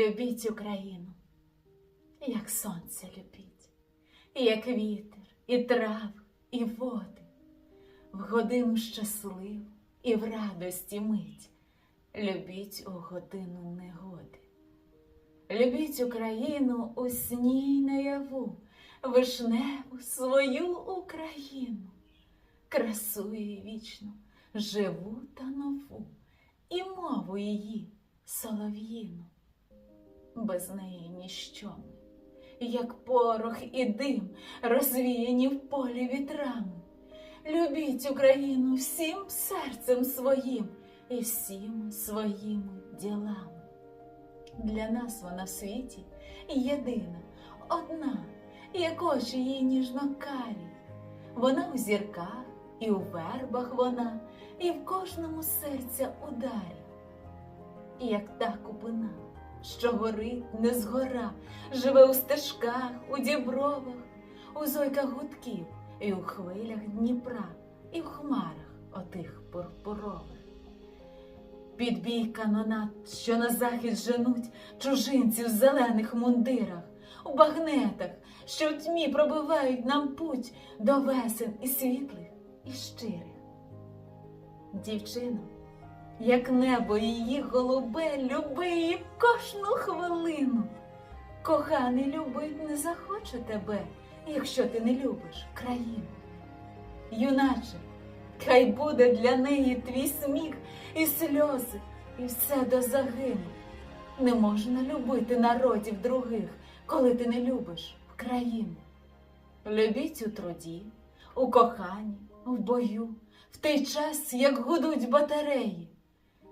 Любіть Україну, як сонце любіть, як вітер, і трав, і води, в годину щасливу і в радості мить. Любіть у годину негоди. Любіть Україну у сні й наяву, вишневу свою Україну, красу її вічну, живу та нову, і мову її солов'їну. Без неї ніщо як порох і дим, розвіяні в полі вітрами. Любіть Україну всім серцем своїм і всіми своїми ділами. Для нас вона в світі єдина, одна, як очі її ніжно карі. Вона у зірках, і у вербах вона, і в кожному серця ударі. І як та купина, що горить не згора, живе у стежках, у дібровах, у зойках гудків, і у хвилях Дніпра, і в хмарах отих пурпурових. Під бій канонат, що на захід женуть чужинці в зелених мундирах, у багнетах, що в тьмі пробивають нам путь до весен і світлих, і щирих. Дівчино, як небо її голубе, люби її кожну хвилину. Коханий любить не захоче тебе, якщо ти не любиш країну. Юначе, хай буде для неї твій сміх і сльози, і все до загину. Не можна любити народів других, коли ти не любиш країну. Любіть у труді, у коханні, в бою, в той час, як гудуть батареї.